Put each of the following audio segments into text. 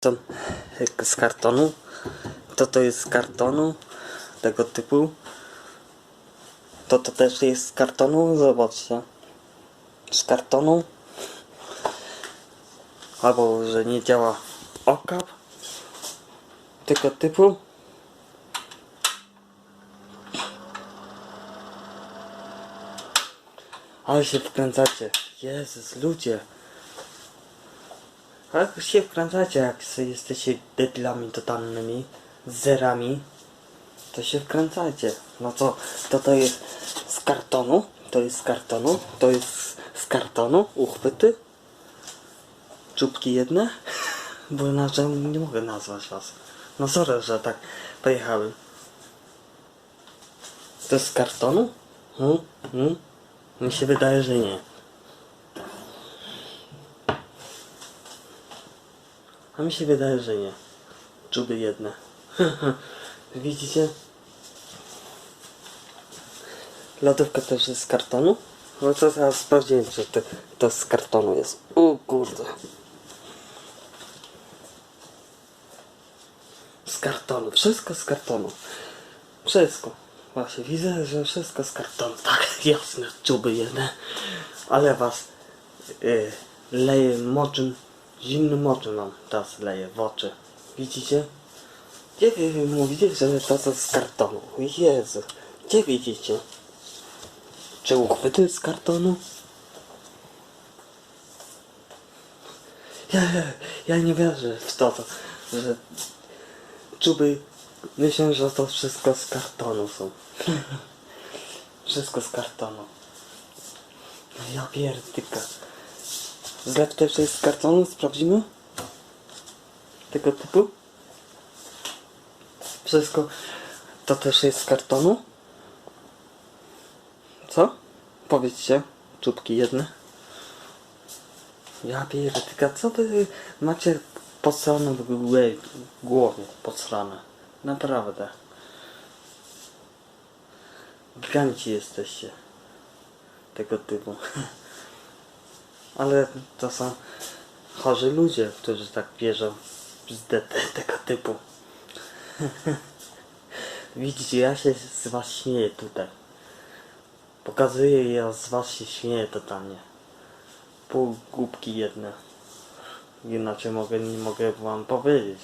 to z kartonu. To to jest z kartonu tego typu. To to też jest z kartonu. Zobaczcie. Z kartonu. Albo że nie działa okap tego typu. Ale się wkręcacie. Jezus, ludzie. Ale się wkręcacie, jak jesteście debilami totalnymi, zerami, to się wkręcajcie. No co, to to jest z kartonu, to jest z kartonu, to jest z kartonu, uchwyty, czubki jedne, bo inaczej nie mogę nazwać was. No sorry, że tak pojechałem. To jest z kartonu? Hmm? Hmm? Mi się wydaje, że nie. A mi się wydaje, że nie. Czuby jedne. Widzicie? Lodówka też jest z kartonu? No to zaraz sprawdziłem, czy to, to z kartonu jest. O kurde. Z kartonu. Wszystko z kartonu. Wszystko. Właśnie widzę, że wszystko z kartonu. Tak, jasne, czuby jedne. Ale was y, leje moczem, zimnym moczem wam teraz leje w oczy. Widzicie? Gdzie wy mówicie, że to co z kartonu? Jezu, gdzie widzicie? Czy uchwyty z kartonu? Ja, ja, ja nie wierzę w to, to że czuby myślę, że to wszystko z kartonu są. wszystko z kartonu. No ja pierdyka. Zlew też jest z kartonu? Sprawdzimy? Tego typu? Wszystko to też jest z kartonu? Co? Powiedzcie, czubki jedne. Ja pierdyka, co wy macie posrane w głowie, posrane? Naprawdę. Giganci jesteście. Tego typu. Ale to są chorzy ludzie, którzy tak wierzą bzdetę tego typu. Widzicie, ja się z was śmieję tutaj. Pokazuję, ja z was się śmieję totalnie. Pół głupki jedne. Inaczej mogę, nie mogę wam powiedzieć.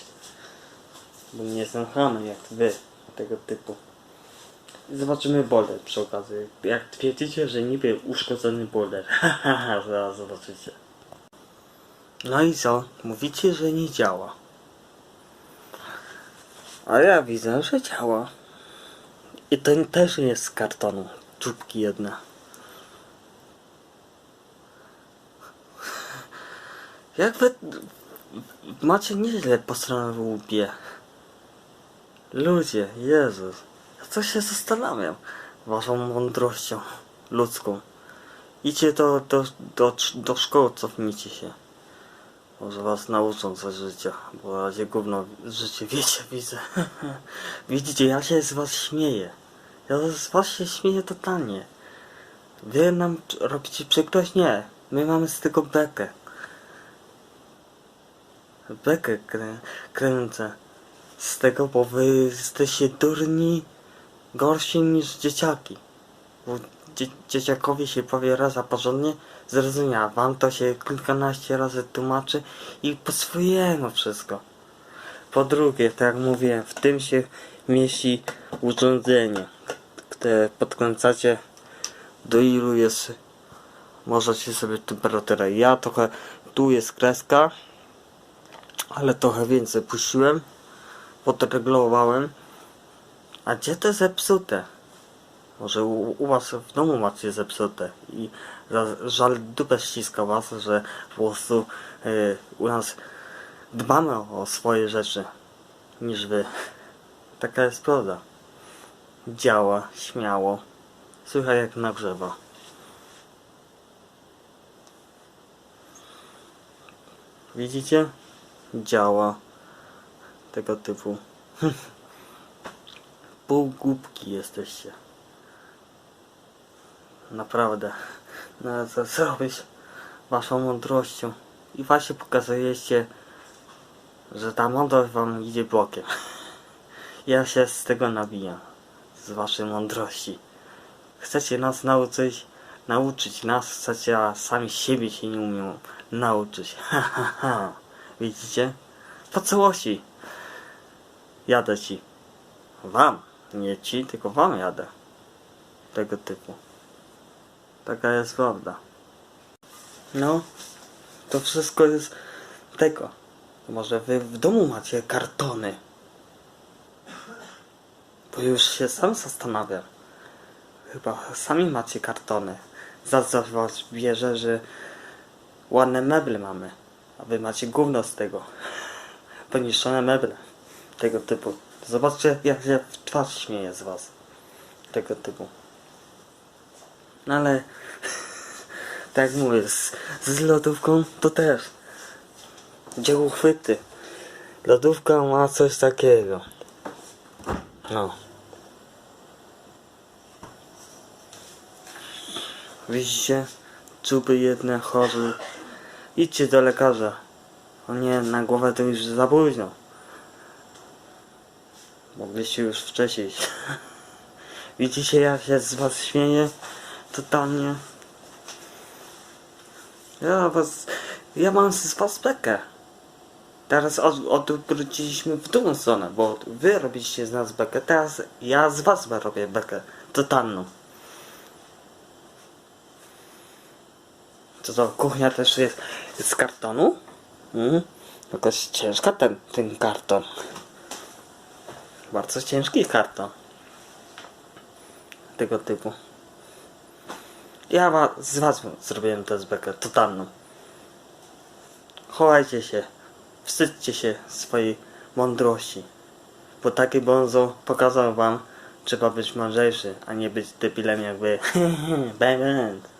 Bo nie jestem chamy jak wy, tego typu. Zobaczymy boiler przy okazji. Jak twierdzicie, że niby uszkodzony. Haha, zaraz zobaczycie. No i co? Mówicie, że nie działa. A ja widzę, że działa. I to też nie jest z kartonu. Czubki jedne. Jak wy macie nieźle posrane w łupie. Ludzie, Jezus. Co się zastanawiam waszą mądrością ludzką. Idźcie do, do, do, do szkoły, cofnijcie się. Może was nauczą coś życia, bo razie gówno życie wiecie, widzę. Widzicie, ja się z was śmieję. Ja z was się śmieję totalnie. Wy nam robicie przykrość? Nie. My mamy z tego bekę. Bekę krę kręcę. Z tego, bo wy jesteście durni gorsi niż dzieciaki. Bo dzie dzieciakowi się powie raz, a porządnie zrozumie, a wam to się kilkanaście razy tłumaczy i po swojemu wszystko. Po drugie, tak jak mówiłem, w tym się mieści urządzenie, które podkręcacie do ilu jest możecie sobie temperaturę. Ja trochę tu jest kreska, ale trochę więcej puściłem, podreglowałem. A gdzie te zepsute? Może u, u was w domu macie zepsute i za, żal dupę ściska was, że po prostu y, u nas dbamy o, o swoje rzeczy niż wy. Taka jest prawda. Działa, śmiało. Słychać jak nagrzewa. Widzicie? Działa. Tego typu. Półgłupki jesteście. Naprawdę. No co zrobić waszą mądrością. I właśnie pokazujecie, że ta mądrość wam idzie bokiem. Ja się z tego nabijam. Z waszej mądrości. Chcecie nas nauczyć, nauczyć nas, chcecie, a sami siebie się nie umią nauczyć. Widzicie? Po całości. Jadę ci. Wam. Nie ci, tylko wam jadę. Tego typu. Taka jest prawda. No, to wszystko jest tego. Może wy w domu macie kartony. Bo już się sam zastanawiam. Chyba sami macie kartony. Za co was bierze, że ładne meble mamy. A wy macie gówno z tego. Poniszczone meble. Tego typu. Zobaczcie jak się w twarz śmieje z was. Tego typu. No ale tak jak mówię, z, z lodówką to też. Gdzie uchwyty. Lodówka ma coś takiego. No. Widzicie? Czuby jedne chorzy. Idźcie do lekarza. O nie, na głowę to już za późno. Mogliście już wcześniej. Widzicie jak się z was śmieje? Totalnie. Ja was... Ja mam z was bekę. Teraz od, odwróciliśmy w drugą stronę, bo wy robiliście z nas bekę, teraz ja z was robię bekę. Totalną. Co to, kuchnia też jest z kartonu? Mhm. Jakaś ciężka ten, ten karton. Bardzo ciężki karton. Tego typu. Ja z was zrobiłem tę bekę totalną. Chowajcie się. Wstydźcie się swojej mądrości. Bo taki bonzo pokazał wam, trzeba być mądrzejszy, a nie być debilem jak wy. Bang, bang.